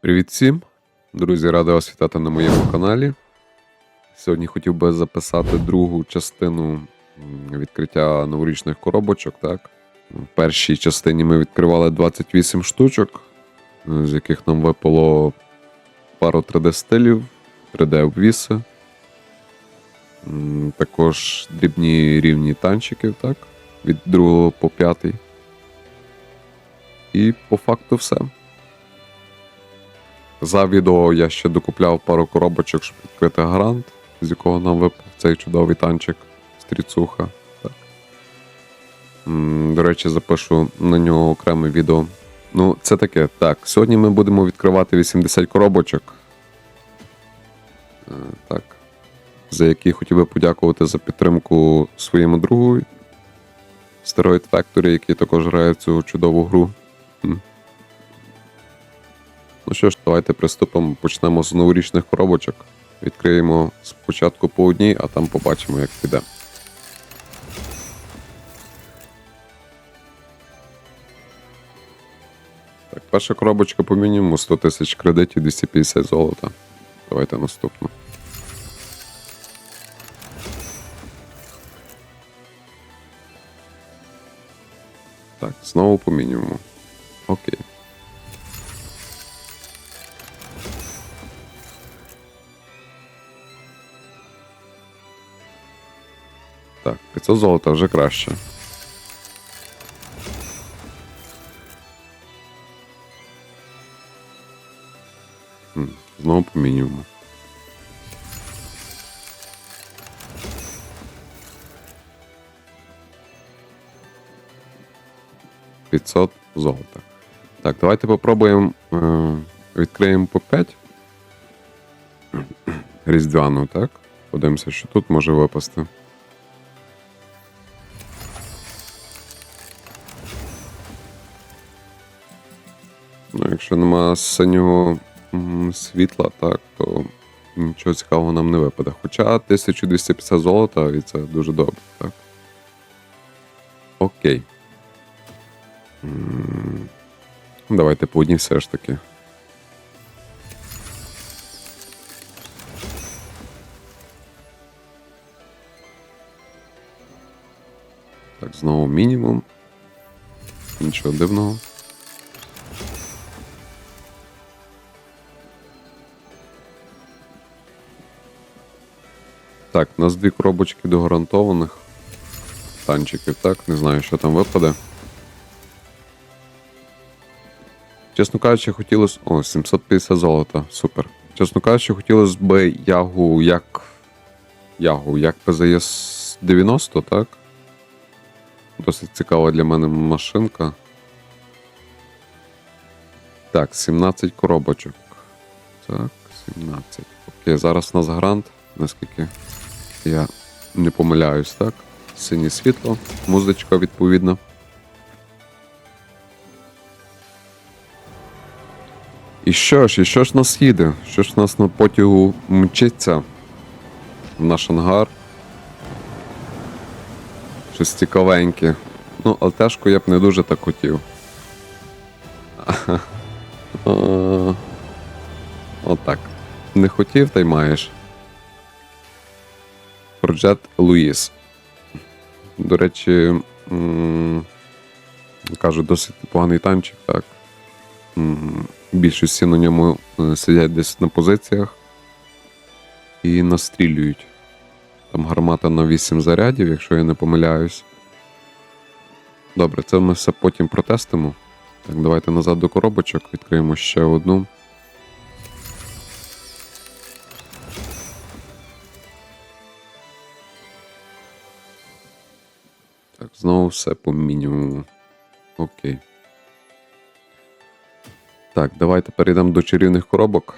Привіт всім! Друзі, радий вас вітати на моєму каналі. Сьогодні хотів би записати другу частину відкриття новорічних коробочок. Так? В першій частині ми відкривали 28 штучок, е, з яких нам випало пару 3D-стилів, 3D-обвіси, також дрібні рівні танчиків, так? від 2 по 5. І по факту все. За відео я ще докупляв пару коробочок, щоб відкрити грант, з якого нам випав цей чудовий танчик стріцуха. Так. До речі, запишу на нього окреме відео. Ну, це таке. Так, сьогодні ми будемо відкривати 80 коробочок. Е, Так. За які хотів би подякувати за підтримку своєму другу Steroid Factory, який також грає в цю чудову гру. Ну що ж, давайте приступимо. Почнемо з новорічних коробочок. Відкриємо спочатку по одній, а там побачимо, як піде. Так, перша коробочка по мінімуму 100 тисяч кредитів, 250 золота. Давайте наступну. Так, знову по мінімуму. 500 золота вже краще. Знову по мінімуму. П'ятсот золота. Так, давайте попробуємо. Е, відкриємо по 5. Різдвяну, так? Подивимося, що тут може випасти. Якщо нема синього світла, так, то нічого цікавого нам не випаде. Хоча 1250 золота, і це дуже добре, так. Окей. Давайте по одній все ж таки. Так, знову мінімум. Нічого дивного. Так, у нас дві коробочки до гарантованих танчиків, так, не знаю, що там випаде. Чесно кажучи, хотілося. О, 750 золота, супер. Чесно кажучи, хотілося б ягу як. Ягу, як ПЗС 90, так? Досить цікава для мене машинка. Так, 17 коробочок. Так, 17. Окей, зараз у нас грант, наскільки я не помиляюсь, так? Синє світло, музичка відповідно. І що ж, і що ж нас їде? Що ж нас на потягу мчиться в наш ангар? Щось цікавеньке. Ну, алтешку я б не дуже так хотів. Отак. Не хотів, та й маєш. Проджет Луїс. До речі, кажу, досить поганий танчик, так. Більшості на ньому е, сидять десь на позиціях і настрілюють. Там гармата на 8 зарядів, якщо я не помиляюсь. Добре, це ми все потім протестимо. Так, давайте назад до коробочок, відкриємо ще одну. Знову все по мінімуму. Окей. Так, давайте перейдемо до чарівних коробок.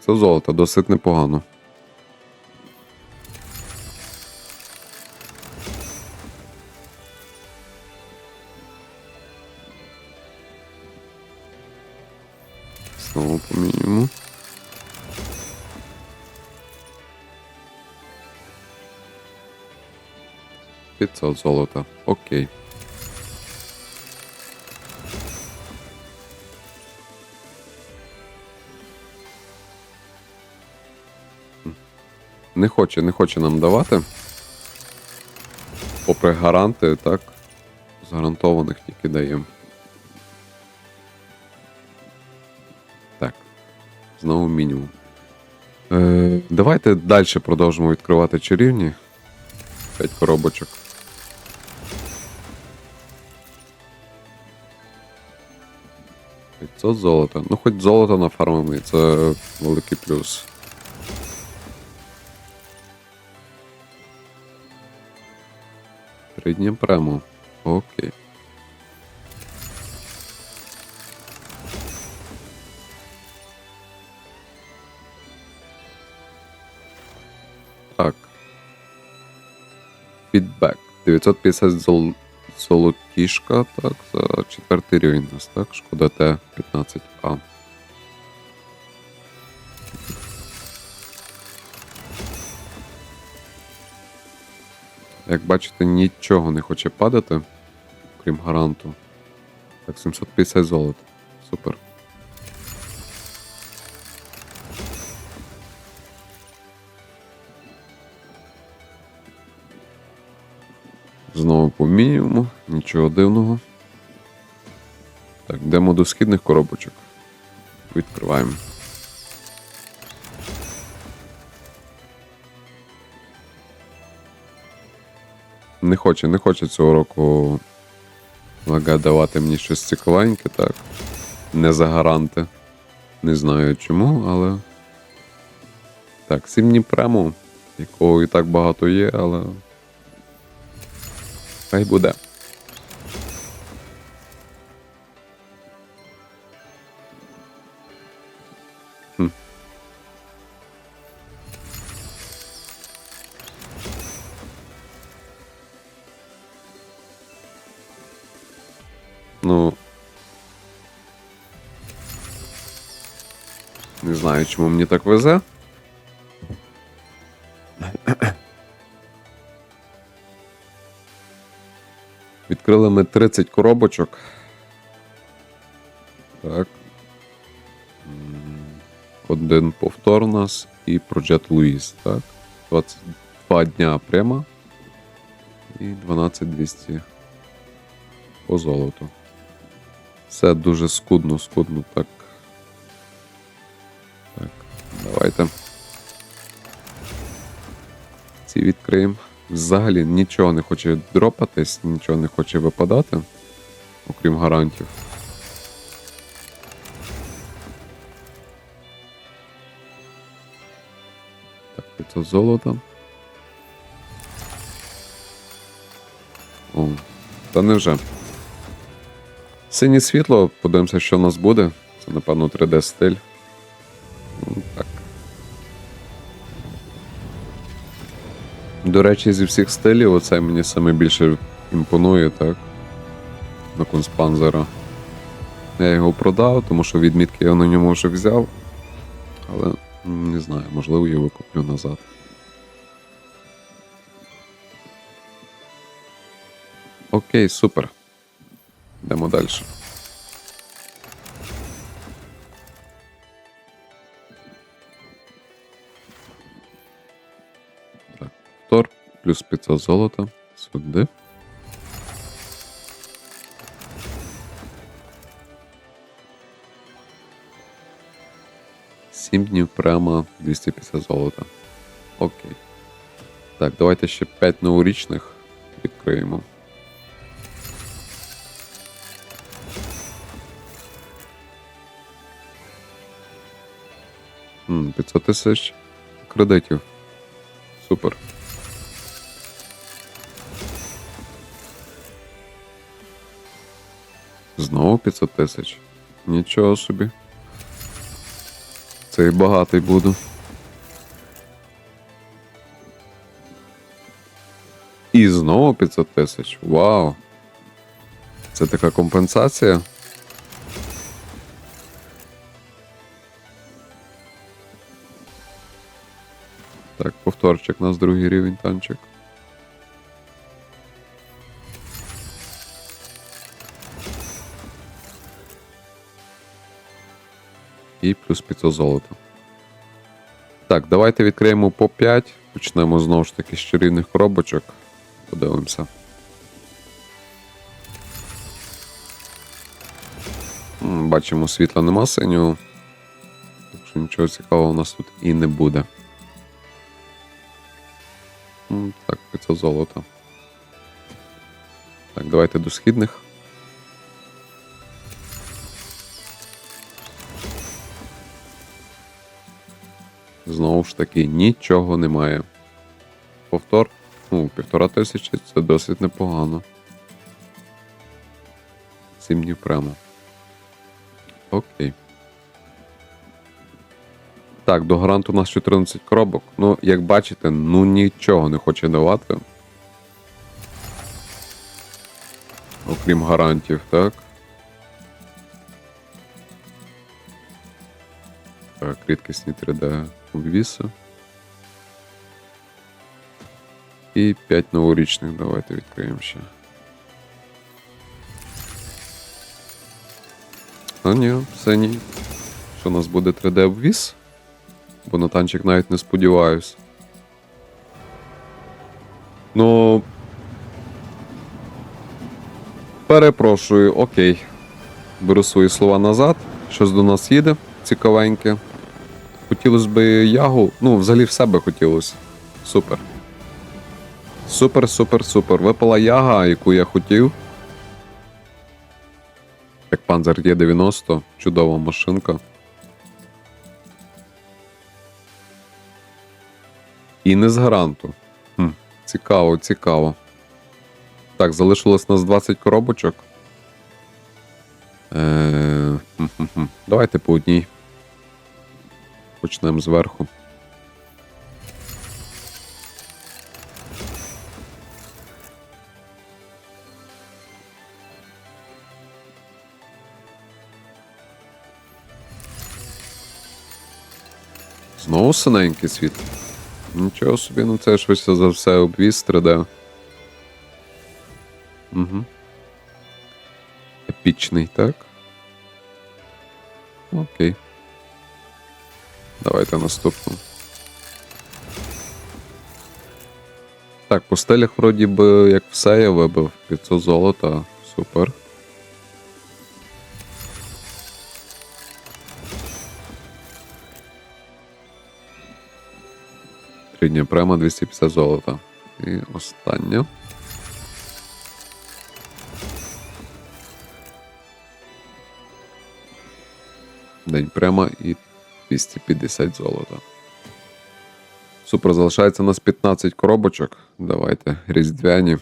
Це золото, досить непогано. 500 золота. Окей. Не хоче, не хоче нам давати. Попри гаранти, так. З гарантованих тільки даємо. Так. Знову мінімум. Е, давайте далі продовжимо відкривати чарівні. 5 коробочок. «500 золота. Ну, хоч золото нафармимо, і це великий плюс. Три дні прямо. Окей. Так. Фідбек. 950 зол... золотішка, так, за четвертий рівень у нас, так? Шкода Т-15А. Як бачите, нічого не хоче падати, крім гаранту. Так, 750 золота. Супер. Знову по мінімуму, нічого дивного. Так, йдемо до східних коробочок. Відкриваємо. Не хоче, не хоче цього року Лага давати мені щось цікавеньке, так. Не за гаранти. Не знаю чому, але. Так, сім'ї прему, якого і так багато є, але. Хай буде. Хм. Ну. Не знаю, чому мені так везе. Відкрили ми 30 коробочок. Так. Один повтор у нас і Project Louis, так. 22 дня прямо. І 12200 по золоту. Все дуже скудно, скудно, так. Так, давайте. Ці відкриємо. Взагалі нічого не хоче дропатись, нічого не хоче випадати, окрім гарантів. Так, 500 золота. О, та невже. Синє світло, подивимося, що в нас буде. Це, напевно, 3D стиль. До речі, зі всіх стилів, оцей мені саме більше імпонує, так? На Кунспанзера. Я його продав, тому що відмітки я на ньому вже взяв. Але не знаю, можливо, його куплю назад. Окей, супер. Йдемо далі. Плюс 500 золота. Сюди. Сім днів прямо 250 золота. Окей. Так, давайте ще 5 новорічних відкриємо. М, 500 тисяч кредитів. Супер. Знову 500 тисяч. Нічого собі. Цей багатий буду. І знову 500 тисяч. Вау. Це така компенсація. Так, повторчик у нас другий рівень танчик. І плюс 500 золота. Так, давайте відкриємо по 5. Почнемо знову ж таки з чарівних коробочок. Подивимося. Бачимо, світла нема синього. Так що нічого цікавого у нас тут і не буде. Так, 500 золота. Так, давайте до східних. Знову ж таки, нічого немає. Повтор. Ну, півтора тисячі це досить непогано. Сім днів прямо. Окей. Так, до гаранту у нас 14 коробок. Ну, як бачите, ну нічого не хоче давати. Окрім гарантів, так. Рідкісні 3D обвіси. І 5 новорічних давайте відкриємо ще. А ні, все ні. Що у нас буде 3D обвіс? Бо на танчик навіть не сподіваюсь. Ну. Перепрошую, окей. Беру свої слова назад. Щось до нас їде цікавеньке. Хотілося б ягу. Ну, взагалі в себе хотілося. Супер. Супер, супер, супер. Випала яга, яку я хотів. Як Panzer є 90 чудова машинка. І не з гаранту. Хм, цікаво, цікаво. Так, залишилось нас 20 коробочок. Е, хм-хм-хм. Давайте по одній. Почнемо зверху. Знову синенький світ. Нічого собі, ну це швидше за все обвіз 3D. Угу. Епічний, так? Давайте наступну. Так, по стелях вроді би як все я вибив. 500 золота. Супер. Три дні прямо 250 золота. І остання. День прямо і 250 золота. Супер, залишається у нас 15 коробочок. Давайте, різдвяні.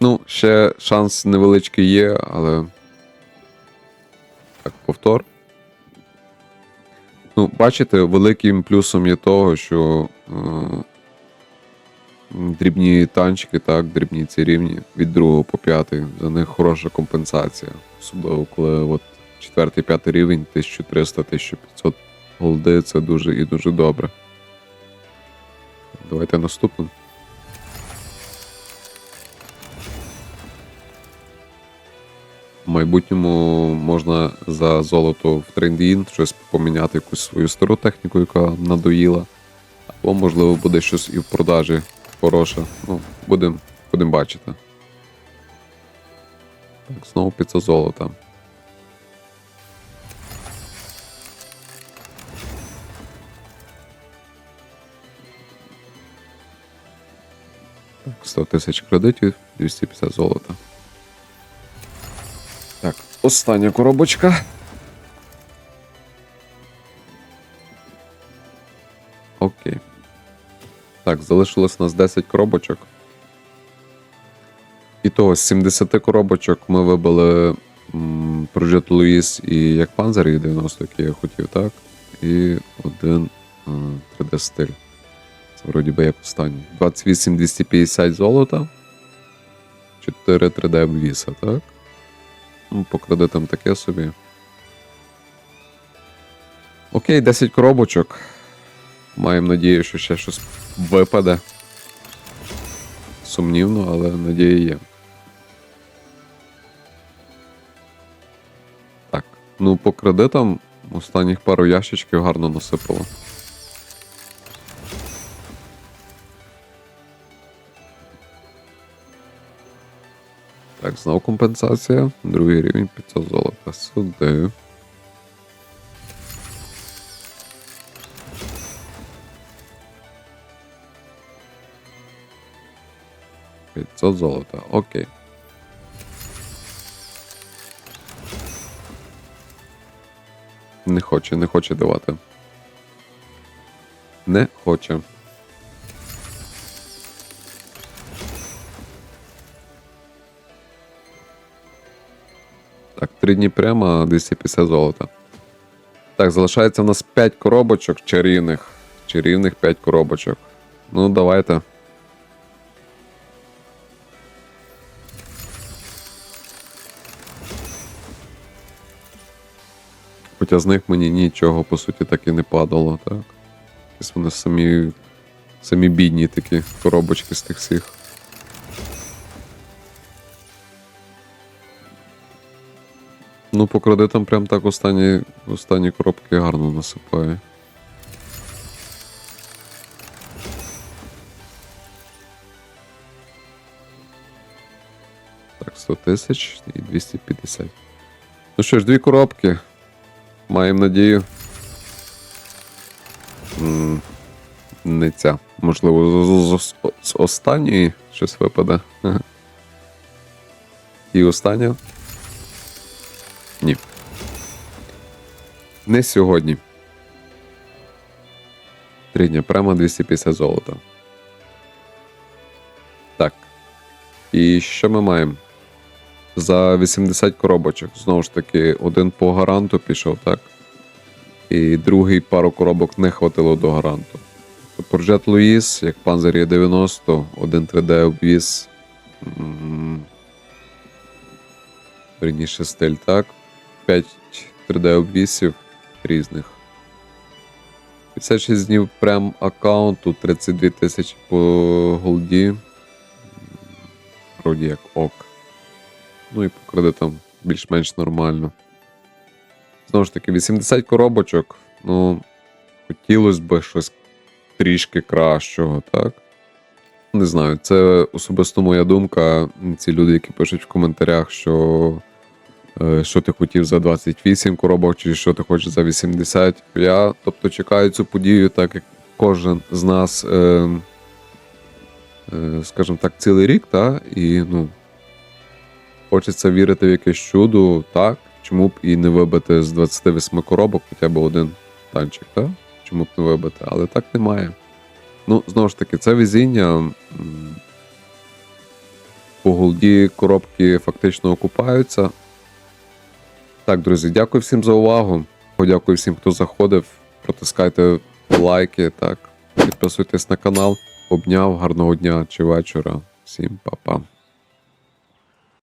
Ну, ще шанс невеличкий є, але. Так, повтор. Ну, бачите, великим плюсом є того, що е, дрібні танчики, так, дрібні ці рівні від 2 по 5, за них хороша компенсація. Особливо, коли от 4-5 рівень 1300-1500 голди, це дуже і дуже добре. Давайте наступну. В майбутньому можна за золото в трендін щось поміняти якусь свою стару техніку, яка надоїла. Або, можливо, буде щось і в продажі хороше. Ну, будемо будем бачити. Так, знову 500 золота. Так, 100 тисяч кредитів, 250 золота. Так, остання коробочка. Так, залишилось нас 10 коробочок. І того з 70 коробочок ми вибили Project Луїс і як Panzer і 90, який я хотів, так? І один е, 3D стиль. Це вроді би як останній. 28 250 золота. 4 3D обвіса, так? Ну, по кредитам таке собі. Окей, 10 коробочок. Маємо надію, що ще щось випаде. Сумнівно, але надія є. Так, Ну, по кредитам останніх пару ящичків гарно насипало. Так, знову компенсація. Другий рівень 500 золота. Сюди. П'ятсот золота. Окей. Не хоче, не хоче давати. Не хоче. Так, три дні прямо 250 золота. Так, залишається в нас 5 коробочок чарівних. Чарівних 5 коробочок. Ну, давайте. Хоча з них мені нічого, по суті, так і не падало, так. Якісь вони самі. Самі бідні такі коробочки з тих всіх. Ну, по кредитам прям так останні, останні коробки гарно насипає. Так, 100 тисяч і 250. Ну що ж, дві коробки. Маємо надію. Не ця. Можливо, з, з, з- останньої щось випаде. І остання. Ні. Не сьогодні. Три дня прямо 250 золота. Так. І що ми маємо? За 80 коробочок. Знову ж таки, один по гаранту пішов, так? І другий пару коробок не хватило до гаранту. Поржет Луїс, як Panzer є 90, 1 3D обвіз. Верніше стиль, так. 5 3D обвісів різних. 56 днів прем аккаунту, 32 тисячі по голді. Вроді як ок. Ну і по кредитам більш-менш нормально. Знову ж таки, 80 коробочок. Ну, хотілося б щось трішки кращого, так? Не знаю, це особисто моя думка. Ці люди, які пишуть в коментарях, що, е, що ти хотів за 28 коробок, чи що ти хочеш за 80. Я, тобто, чекаю цю подію, так як кожен з нас, е, е, скажімо так, цілий рік, так? І ну, хочеться вірити в якесь чудо, так? Чому б і не вибити з 28 коробок хоча б один танчик, так? Чому б не вибити? Але так немає. Ну, знову ж таки, це везіння. По голді коробки фактично окупаються. Так, друзі, дякую всім за увагу. Подякую всім, хто заходив. Протискайте лайки, так. Підписуйтесь на канал. Обняв, гарного дня чи вечора. Всім па-па.